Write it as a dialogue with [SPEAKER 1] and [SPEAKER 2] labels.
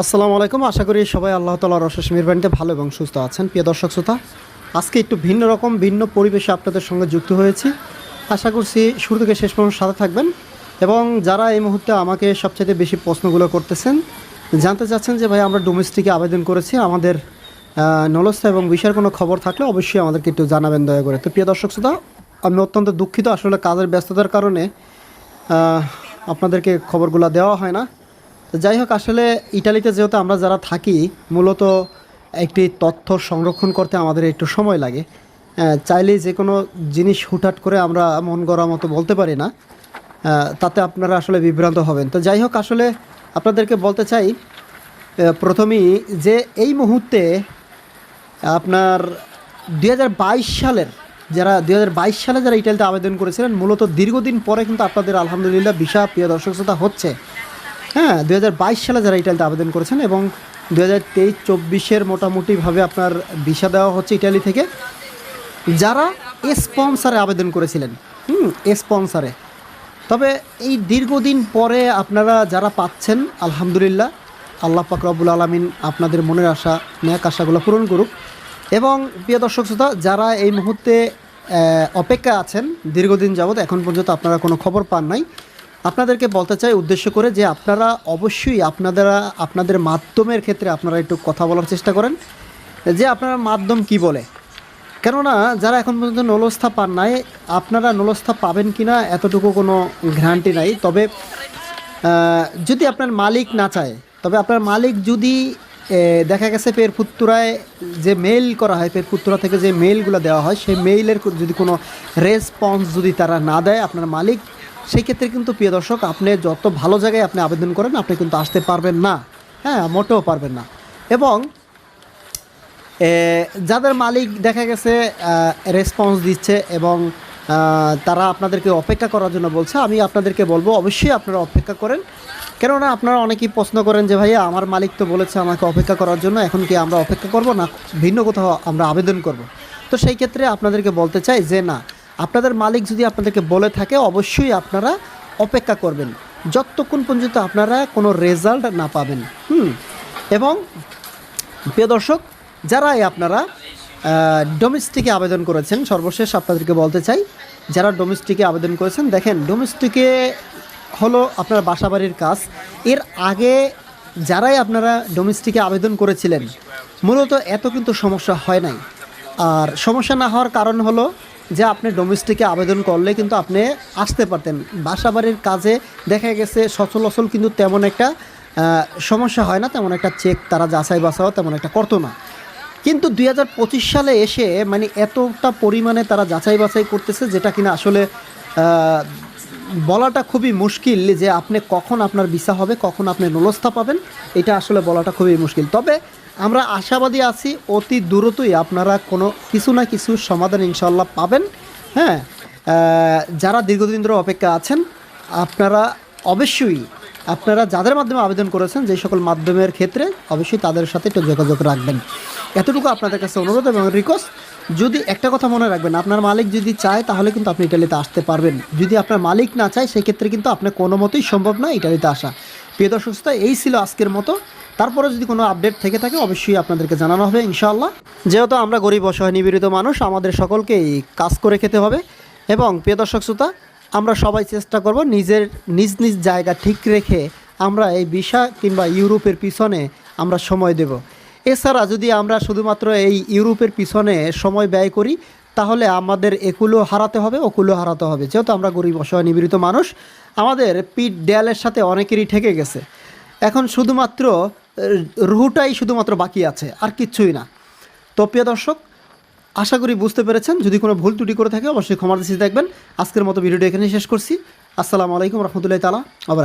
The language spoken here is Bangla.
[SPEAKER 1] আসসালামু আলাইকুম। আশা করি সবাই আল্লাহ তালার অশেষ মেহরবানিতে ভালো এবং সুস্থ আছেন। প্রিয় দর্শক শ্রোতা, আজকে একটু ভিন্ন রকম, ভিন্ন পরিবেশে আপনাদের সঙ্গে যুক্ত হয়েছি। আশা করছি শুরু থেকে শেষ পর্যন্ত সাথে থাকবেন এবং যারা এই মুহূর্তে আমাকে সবচেয়ে বেশি প্রশ্নগুলো করতেছেন, জানতে চাচ্ছেন যে, ভাই, আমরা ডোমেস্টিকে আবেদন করেছি, আমাদের নলস্থা এবং বিষয়ের কোনো খবর থাকলে অবশ্যই আমাদেরকে একটু জানাবেন দয়া করে। তো প্রিয় দর্শক শ্রোতা, আমি অত্যন্ত দুঃখিত। আসলে কাজের ব্যস্ততার কারণে আপনাদেরকে খবরগুলো দেওয়া হয় না। তো যাই হোক আসলে ইটালিতে যেহেতু আমরা যারা থাকি মূলত একটি তথ্য সংরক্ষণ করতে আমাদের একটু সময় লাগে। আহ, চাইলেই যে কোনো জিনিস হুটহাট করে আমরা মন গড়া মতো বলতে পারি না। তাতে আপনারা আসলে বিভ্রান্ত হবেন। তো যাই হোক আসলে আপনাদেরকে বলতে চাই প্রথমেই যে এই মুহূর্তে আপনার দু হাজার বাইশ সালের যারা দু হাজার বাইশ সালে যারা ইটালিতে আবেদন করেছিলেন মূলত দীর্ঘদিন পরে কিন্তু আপনাদের আলহামদুলিল্লাহ ভিসা প্রিয় দর্শক শ্রোতা হচ্ছে। হ্যাঁ দু হাজার বাইশ সালে যারা ইটালিতে আবেদন করেছেন এবং দু হাজার তেইশ, চব্বিশের মোটামুটিভাবে আপনার ভিসা দেওয়া হচ্ছে ইটালি থেকে, যারা স্পন্সারে আবেদন করেছিলেন, হুম স্পন্সারে তবে এই দীর্ঘদিন পরে আপনারা যারা পাচ্ছেন, আলহামদুলিল্লাহ, আল্লাহ পাক রব্বুল আলমিন আপনাদের মনের আশা ন্যাক আশাগুলো পূরণ করুক। এবং প্রিয় দর্শক শ্রোতা, যারা এই মুহূর্তে অপেক্ষা আছেন, দীর্ঘদিন যাবৎ, এখন পর্যন্ত আপনারা কোনো খবর পান নাই আপনাদেরকে বলতে চাই উদ্দেশ্য করে যে আপনারা অবশ্যই আপনারা আপনাদের মাধ্যমের ক্ষেত্রে আপনারা একটু কথা বলার চেষ্টা করেন। যে আপনার মাধ্যম কি বলে? কেননা যারা এখন পর্যন্ত নলস্থা পান নাই, আপনারা নলস্থা পাবেন কি না এতটুকু কোনো গ্যারান্টি নাই। তবে যদি আপনার মালিক না চায়, তবে আপনার মালিক যদি দেখা গেছে পেরফুত্তুরায় যে মেইল করা হয় পেরফুত্তুরা থেকে যে মেইলগুলো দেওয়া হয়, সেই মেইলের যদি কোনো রেসপন্স যদি তারা না দেয়, আপনার মালিক সেই ক্ষেত্রে কিন্তু প্রিয় দর্শক, আপনি যত ভালো জায়গায় আপনি আবেদন করেন, আপনি কিন্তু আসতে পারবেন না। হ্যাঁ মোটেও পারবেন না। এবং যাদের মালিক দেখা গেছে রেসপন্স দিচ্ছে এবং তারা আপনাদেরকে অপেক্ষা করার জন্য বলছে, আমি আপনাদেরকে বলব, অবশ্যই আপনারা অপেক্ষা করেন। কেননা আপনারা অনেকেই প্রশ্ন করেন যে, ভাইয়া, আমার মালিক তো বলেছে আমাকে অপেক্ষা করার জন্য, এখন কি আমরা অপেক্ষা করব না? ভিন্ন কোথাও আমরা আবেদন করব? তো সেই ক্ষেত্রে আপনাদেরকে বলতে চাই যে, না আপনাদের মালিক যদি আপনাদেরকে বলে থাকে, অবশ্যই আপনারা অপেক্ষা করবেন। যতক্ষণ পর্যন্ত আপনারা কোনো রেজাল্ট না পাবেন, হুম? এবং প্রিয় দর্শক, যারাই আপনারা ডোমেস্টিকে আবেদন করেছেন, সর্বশেষ আপনাদেরকে বলতে চাই, যারা ডোমেস্টিকে আবেদন করেছেন, দেখেন ডোমেস্টিকে হলো আপনার বাসাবাড়ির কাজ। এর আগে যারাই আপনারা ডোমেস্টিকে আবেদন করেছিলেন, মূলত এত কিন্তু সমস্যা হয় নাই। আর সমস্যা না হওয়ার কারণ হলো যে আপনি ডোমেস্টিকে আবেদন করলে কিন্তু আপনি আসতে পারতেন। বাসাবাড়ির কাজে দেখা গেছে সচল অচল কিন্তু তেমন একটা সমস্যা হয় না, তেমন একটা চেক তারা যাচাই বাছাও তেমন একটা করতো না। কিন্তু দুই হাজার পঁচিশ সালে এসে মানে এতটা পরিমাণে তারা যাচাই বাছাই করতেছে যেটা কিনা আসলে বলাটা খুবই মুশকিল যে আপনি কখন আপনার ভিসা হবে, কখন আপনি নলস্থা পাবেন, এটা আসলে বলাটা খুবই মুশকিল। তবে আমরা আশাবাদী আছি অতি দ্রুতই আপনারা কোনো কিছু না কিছু সমাধান ইনশাল্লাহ পাবেন। হ্যাঁ যারা দীর্ঘদিন ধরে অপেক্ষা আছেন, আপনারা অবশ্যই আপনারা যাদের মাধ্যমে আবেদন করেছেন যে সকল মাধ্যমের ক্ষেত্রে অবশ্যই তাদের সাথে একটু যোগাযোগ রাখবেন। এতটুকু আপনাদের কাছে অনুরোধ এবং রিকোয়েস্ট যদি একটা কথা মনে রাখবেন, আপনার মালিক যদি চায় তাহলে কিন্তু আপনি ইটালিতে আসতে পারবেন। যদি আপনার মালিক না চায় সেই ক্ষেত্রে কিন্তু আপনার কোনো মতেই সম্ভব না ইটালিতে আসা। প্রিয় দর্শক এই ছিল আজকের মতো। তারপরে যদি কোনো আপডেট থেকে থাকে, অবশ্যই আপনাদেরকে জানানো হবে, ইনশাআল্লাহ। যেহেতু আমরা গরিব, অসহায়, নিপীড়িত মানুষ, আমাদের সকলকেই কাজ করে খেতে হবে। এবং প্রিয় দর্শক শ্রোতা আমরা সবাই চেষ্টা করব নিজের নিজ নিজ জায়গা ঠিক রেখে আমরা এই ভিসা কিংবা ইউরোপের পিছনে আমরা সময় দেব। এছাড়া যদি আমরা শুধুমাত্র এই ইউরোপের পিছনে সময় ব্যয় করি, তাহলে আমাদের একুলো হারাতে হবে ওকুলো হারাতে হবে। যেহেতু আমরা গরিব, অসহায় নিপীড়িত মানুষ, আমাদের পিঠ দেয়ালের সাথে অনেকেরই ঠেকে গেছে। এখন শুধুমাত্র রুহুটাই শুধুমাত্র বাকি আছে, আর কিচ্ছুই না। তো প্রিয় দর্শক আশা করি বুঝতে পেরেছেন। যদি কোনো ভুল ত্রুটি করে থাকে, অবশ্যই ক্ষমার দৃষ্টি দেখবেন। আজকের মতো ভিডিওটি এখানে শেষ করছি। আসসালামু আলাইকুম রহমতুল্লাহ তালা আবার